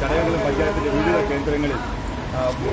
ചടയമംഗലം പഞ്ചായത്തിന്റെ വിവിധ കേന്ദ്രങ്ങളിൽ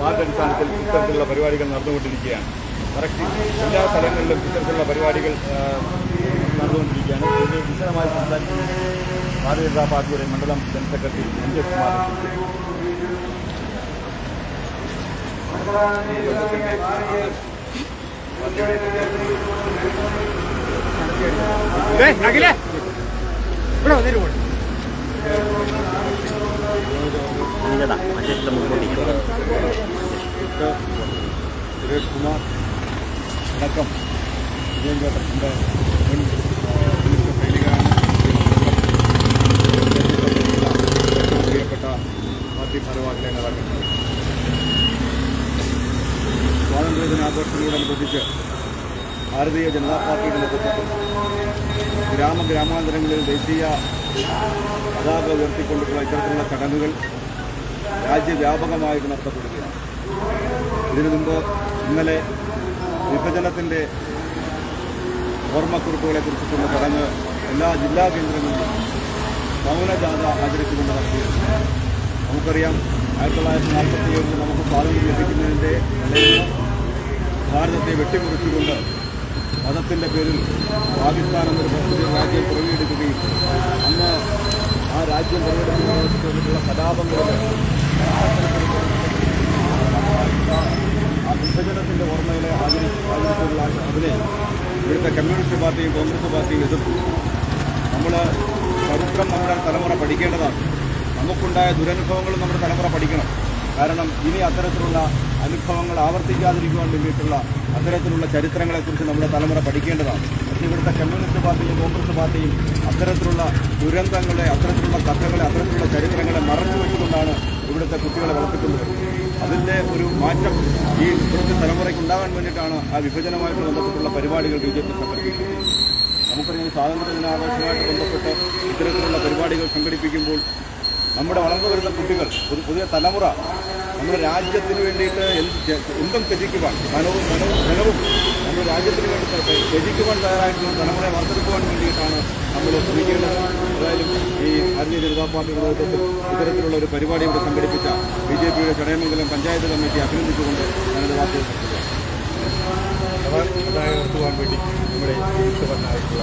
വാർഡടിസ്ഥാനത്തിൽ ഇത്തരത്തിലുള്ള പരിപാടികൾ നടന്നുകൊണ്ടിരിക്കുകയാണ്. കറക്റ്റ് എല്ലാ സ്ഥലങ്ങളിലും ഇത്തരത്തിലുള്ള പരിപാടികൾ നടന്നുകൊണ്ടിരിക്കുകയാണ്. ഇത് വിശദമായി സംസാരിക്കുന്നത് ഭാരതീയ ജനതാ പാർട്ടിയുടെ മണ്ഡലം general secretary N J Kumar അഖിലേ! ഇവിടെ മുമ്പോട്ടിരിക്കണം ഡോക്ടർ സുരേഷ് കുമാർ അടക്കം എന്റെ മിനിസ്റ്റർ സൈനികനാണ് ഏറ്റവും പ്രിയപ്പെട്ട പാർട്ടി ഭാരവാഹികളെ നേതാക്കൾ സ്വാതന്ത്ര്യ ദിനാഘോഷങ്ങളോടനുബന്ധിച്ച് ഭാരതീയ ജനതാ പാർട്ടിയുടെ നേതൃത്വത്തിൽ ഗ്രാമ ഗ്രാമാന്തരങ്ങളിൽ ദേശീയ പതാക ഉയർത്തിക്കൊണ്ടുള്ള ഇത്തരത്തിലുള്ള ചടങ്ങുകൾ രാജ്യവ്യാപകമായിട്ട് നടത്തപ്പെടുകയാണ്. ഇതിനു മുമ്പ് ഇന്നലെ വിഭജനത്തിന്റെ ഓർമ്മക്കുറിപ്പുകളെ കുറിച്ചിട്ടുള്ള ചടങ്ങ് എല്ലാ ജില്ലാ കേന്ദ്രങ്ങളിലും മൗനജാഥ ആചരിച്ചുകൊണ്ട് നടത്തിയിരുന്നു. നമുക്കറിയാം ആയിരത്തി തൊള്ളായിരത്തി നാൽപ്പത്തി ഏഴിൽ നമുക്ക് സ്വാതന്ത്ര്യം ലഭിക്കുന്നതിന്റെ ഭാരതത്തെ വെട്ടിമുറിച്ചുകൊണ്ട് മതത്തിന്റെ പേരിൽ പാകിസ്ഥാൻ എന്നൊരു രാജ്യം പുറകെടുക്കുകയും അന്ന് ആ രാജ്യം പിറവിയെടുക്കുന്നതിനുള്ള കലാപങ്ങളുടെ ആ വിഭജനത്തിന്റെ ഓർമ്മയിലെ ആചരി ആചരിച്ചുള്ള അതിനെ ഇവിടുത്തെ കമ്മ്യൂണിസ്റ്റ് പാർട്ടിയും കോൺഗ്രസ് പാർട്ടിയും എതിർത്തു. നമ്മൾ ചരിത്രം നമ്മുടെ തലമുറ പഠിക്കേണ്ടതാണ്. നമുക്കുണ്ടായ ദുരനുഭവങ്ങളും നമ്മുടെ തലമുറ പഠിക്കണം. കാരണം ഇനി അത്തരത്തിലുള്ള അനുഭവങ്ങൾ ആവർത്തിക്കാതിരിക്കുവാൻ വേണ്ടിയിട്ടുള്ള അത്തരത്തിലുള്ള ചരിത്രങ്ങളെക്കുറിച്ച് നമ്മുടെ തലമുറ പഠിക്കേണ്ടതാണ്. പക്ഷേ ഇവിടുത്തെ കമ്മ്യൂണിസ്റ്റ് പാർട്ടിയും കോൺഗ്രസ് പാർട്ടിയും അത്തരത്തിലുള്ള ദുരന്തങ്ങളെ അത്തരത്തിലുള്ള കഥകളെ അത്തരത്തിലുള്ള ചരിത്രങ്ങളെ മറച്ചു വെച്ചുകൊണ്ടാണ് ഇവിടുത്തെ കുട്ടികളെ വളർത്തിക്കുന്നത്. അതിന്റെ ഒരു മാറ്റം ഈ ഇവിടുത്തെ തലമുറയ്ക്ക് ഉണ്ടാകാൻ വേണ്ടിയിട്ടാണ് ആ വിഭജനമായിട്ട് ബന്ധപ്പെട്ടുള്ള പരിപാടികൾ ബി ജെ പി സംഘടിപ്പിക്കുന്നത്. നമുക്കറിയാം സ്വാതന്ത്ര്യ ദിനാഘോഷവുമായിട്ട് ബന്ധപ്പെട്ട് ഇത്തരത്തിലുള്ള പരിപാടികൾ സംഘടിപ്പിക്കുമ്പോൾ നമ്മുടെ വളർന്നു വരുന്ന കുട്ടികൾ ഒരു പുതിയ തലമുറ നമ്മുടെ രാജ്യത്തിന് വേണ്ടിയിട്ട് എന്ത് ത്യജിക്കുവാൻ ധനവും ധനവും ധനവും നമ്മുടെ രാജ്യത്തിന് വേണ്ടി ത്യജിക്കുവാൻ തയ്യാറായിട്ടുള്ള ധനങ്ങളെ വാർത്തെടുക്കുവാൻ വേണ്ടിയിട്ടാണ് നമ്മൾ ശ്രമിക്കേണ്ടത്. ഏതായാലും ഈ ഭാരതീയ ജനതാ പാർട്ടിയുടെ നേതൃത്വത്തിൽ ഇത്തരത്തിലുള്ള ഒരു പരിപാടി ഇവിടെ സംഘടിപ്പിച്ച ബി ജെ പിയുടെ ചടയമംഗലം പഞ്ചായത്ത് കമ്മിറ്റി അഭിനന്ദിച്ചുകൊണ്ട് ഞാനത് വാർത്തകൾ നടത്തുവാൻ വേണ്ടി നമ്മുടെ ഈശ്വരനായിട്ടുള്ള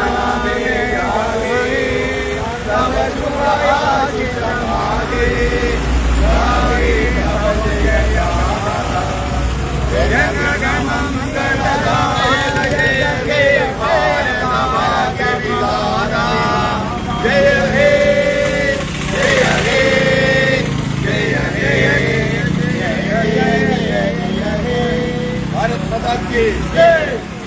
Yeah.